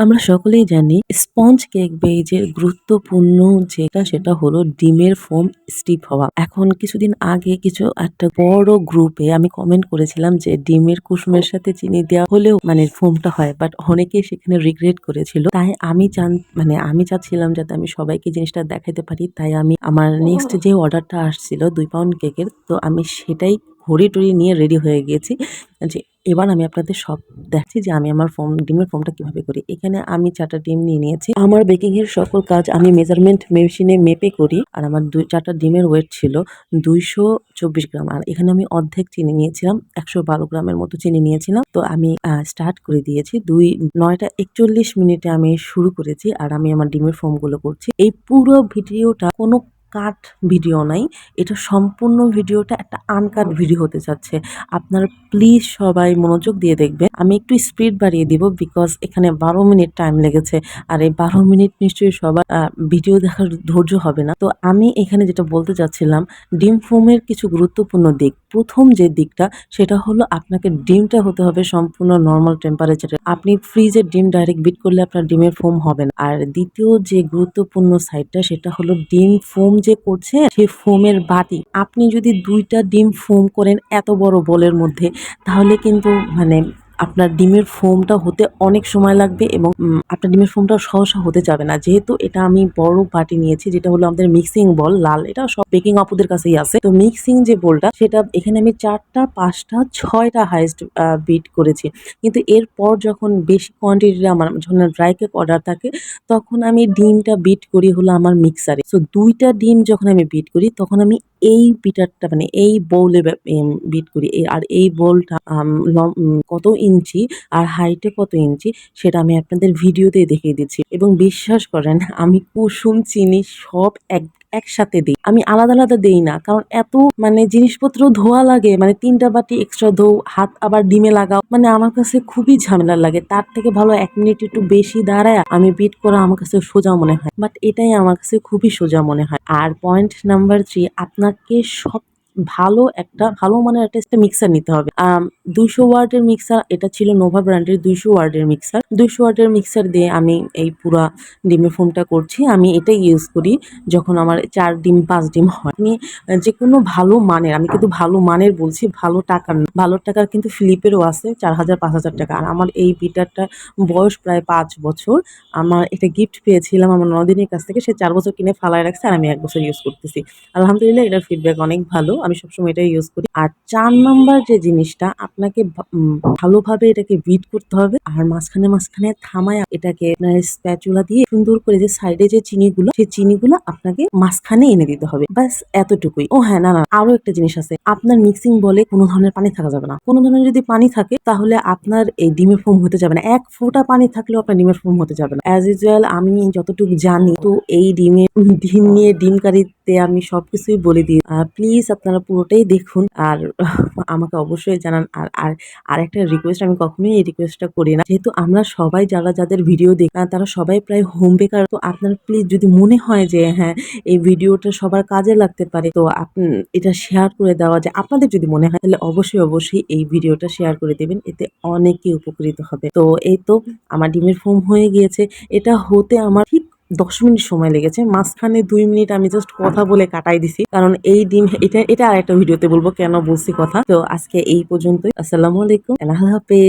আমরা সকলেই জানি স্পঞ্জ কেক বেজের গুরুত্বপূর্ণ যেটা, সেটা হলো ডিমের ফোম স্টিপ হওয়া। এখন কিছুদিন আগে কিছু একটা বড় গ্রুপে আমি কমেন্ট করেছিলাম যে ডিমের কুসুমের সাথে চিনি দেওয়া হলেও মানে ফোমটা হয় বাট অনেকেই সেখানে রিগ্রেট করেছিল। তাই আমি চান মানে আমি চাচ্ছিলাম যাতে আমি সবাইকে জিনিসটা দেখাতে পারি। তাই আমি আমার নেক্সট যে অর্ডারটা আসছিল দুই পাউন্ড কেকের তো আমি সেটাই ঘড়ি টড়ি নিয়ে রেডি হয়ে গিয়েছি যে এবার আমি আপনাদের সব দেখছি যে আমি আমার ফোম, ডিমের ফোমটা কীভাবে করি। এখানে আমি চারটা ডিম নিয়ে নিয়েছি। আমার বেকিং এর সকল কাজ আমি মেজারমেন্ট মেশিনে মেপে করি। আর আমার দুই, চারটা ডিমের ওয়েট ছিল দুইশো চব্বিশ গ্রাম। আর এখানে আমি অর্ধেক চিনি নিয়েছিলাম, একশো বারো গ্রামের মতো চিনি নিয়েছিলাম। তো আমি স্টার্ট করে দিয়েছি। দুই, নয়টা একচল্লিশ মিনিটে আমি শুরু করেছি। আর আমি আমার ডিমের ফোমগুলো করছি। এই পুরো ভিডিওটা কোনো কাট ভিডিও নাই, এটা সম্পূর্ণ ভিডিওটা একটা আনকাট ভিডিও হতে যাচ্ছে। আপনারা প্লিজ সবাই মনোযোগ দিয়ে দেখবেন। আমি একটু স্পিড বাড়িয়ে দিব বিকজ এখানে বারো মিনিট টাইম লেগেছে। আর এই বারো মিনিট নিশ্চয়ই সবার ভিডিও দেখার ধৈর্য হবে না। তো আমি এখানে যেটা বলতে চাচ্ছিলাম, ডিম ফোমের কিছু গুরুত্বপূর্ণ দিক। প্রথম যে দিকটা, সেটা হলো আপনাকে ডিমটা হতে হবে সম্পূর্ণ নর্মাল টেম্পারেচারে আপনি ফ্রিজের ডিম ডাইরেক্ট বিট করলে আপনার ডিমের ফোম হবে না। আর দ্বিতীয় যে গুরুত্বপূর্ণ সাইডটা সেটা হলো ডিম ফোম যে করছে সেই ফোমের বাটি আপনি যদি দুইটা ডিম ফোম করেন এত বড় বলের মধ্যে, তাহলে কিন্তু মানে আপনার ডিমের ফোমটা হতে অনেক সময় লাগবে এবং আপনার ডিমের ফোমটা সহসা হতে যাবে না। যেহেতু এটা আমি বড় বাটি নিয়েছি, যেটা হলো আমাদের মিক্সিং বল লাল। এটা সব বেকিং আপুদের কাছেই আছে। তো মিক্সিং যে বলটা সেটা এখানে আমি চারটা, পাঁচটা, ছয়টা হাইস্ট বিট করেছি। কিন্তু এরপর যখন বেশি কোয়ান্টিটির আমার, যখন ড্রাই কেক অর্ডার থাকে, তখন আমি ডিমটা বিট করি হলো আমার মিক্সারে সো দুইটা ডিম যখন আমি বিট করি, তখন আমি এই বিটারটা মানে এই বোলে বিট করি। আর এই বোলটা কত ইঞ্চি আর হাইটে কত ইঞ্চি, সেটা আমি আপনাদের ভিডিওতে দেখিয়ে দিচ্ছি। এবং বিশ্বাস করেন, আমি কুসুম, চিনি সব এক, একসাথে দিই। আমি আলাদা আলাদা দেই না, কারণ এত মানে জিনিসপত্র ধোয়া লাগে মানে তিনটা বাটি এক্সট্রা ধো হাত আবার ডিমে লাগাও মানে আমার কাছে খুবই ঝামেলা লাগে। তার থেকে ভালো এক মিনিট একটু বেশি দাঁড়ায়, আমি বিট করা আমার কাছে সোজা মনে হয়। বাট এটাই আমার কাছে খুবই সোজা মনে হয়। আর পয়েন্ট নাম্বার থ্রি আপনাকে সব ভালো একটা, ভালো মানের একটা মিক্সার নিতে হবে। দুইশো ওয়ার্ডের মিক্সার এটা ছিল নোভা ব্র্যান্ডের দুইশো ওয়ার্ডের মিক্সার দুইশো ওয়ার্ডের মিক্সার দিয়ে আমি এই পুরা ডিমের ফোনটা করছি। আমি এটাই ইউজ করি যখন আমার চার ডিম, পাঁচ ডিম হয়। আমি যে কোনো ভালো মানের, আমি কিন্তু ভালো মানের বলছি, ভালো টাকার ভালো টাকার কিন্তু ফিলিপেরও আছে, চার হাজার, পাঁচ হাজার টাকা। আর আমার এই বিটারটা বয়স প্রায় পাঁচ বছর। আমার এটা গিফট পেয়েছিলাম আমার নদিনীর কাছ থেকে। সে চার বছর কিনে ফালায় রাখছে আর আমি এক বছর ইউজ করতেছি। আলহামদুলিল্লাহ, এটার ফিডব্যাক অনেক ভালো। আমি সবসময় এটাই ইউজ করি। আর চার নাম্বার যে জিনিসটা, আপনাকে ভালোভাবে এটাকে বিট করতে হবে। আর মাঝখানে মাঝখানে থামায় এটাকে স্প্যাচুলা দিয়ে সুন্দর করে যে সাইডে যে চিনিগুলো, সেই চিনিগুলো আপনাকে মাঝখানে এনে দিতে হবে। ব্যাস, এতটুকুই। ও হ্যাঁ না না, আরও একটা জিনিস আছে। আপনার মিক্সিং বলে কোনো ধরনের পানি থাকা যাবে না। কোনো ধরনের যদি পানি থাকে, তাহলে আপনার এই ডিমের ফোম হতে যাবে না। এক ফোঁটা পানি থাকলেও আপনার ডিমের ফোম হতে যাবে না। অ্যাজ ইউজুয়াল আমি যতটুকু জানি, তো এই ডিমে, ডিম নিয়ে ডিম কারিতে আমি সবকিছুই বলে দিই। প্লিজ আপনারা পুরোটাই দেখুন আর আমাকে অবশ্যই জানান। আর আর, আরেকটা রিকোয়েস্ট আমি কখনোই এই রিকোয়েস্টটা করি না। যেহেতু আমরা সবাই যারা যাদের ভিডিও দেখ তারা সবাই প্রায় হোম বেকার তো আপনার প্লিজ যদি মনে হয় যে হ্যাঁ এই ভিডিওটা সবার কাজে লাগতে পারে, তো আপনি এটা শেয়ার করে দেওয়া যায়। আপনাদের যদি মনে হয়, তাহলে অবশ্যই অবশ্যই এই ভিডিওটা শেয়ার করে দেবেন। এতে অনেকে উপকৃত হবে। তো এই তো, আমার ডিমের ফোম হয়ে গিয়েছে। এটা হতে আমার দশ মিনিট সময় লেগেছে। মাঝখানে দুই মিনিট আমি জাস্ট কথা বলে কাটাই দিছি। কারণ এই ডিম, এটা এটা আর একটা ভিডিওতে বলব কেন বলছি কথা। তো আজকে এই পর্যন্তই। আসসালামু আলাইকুম। আল্লাহ হাফেজ।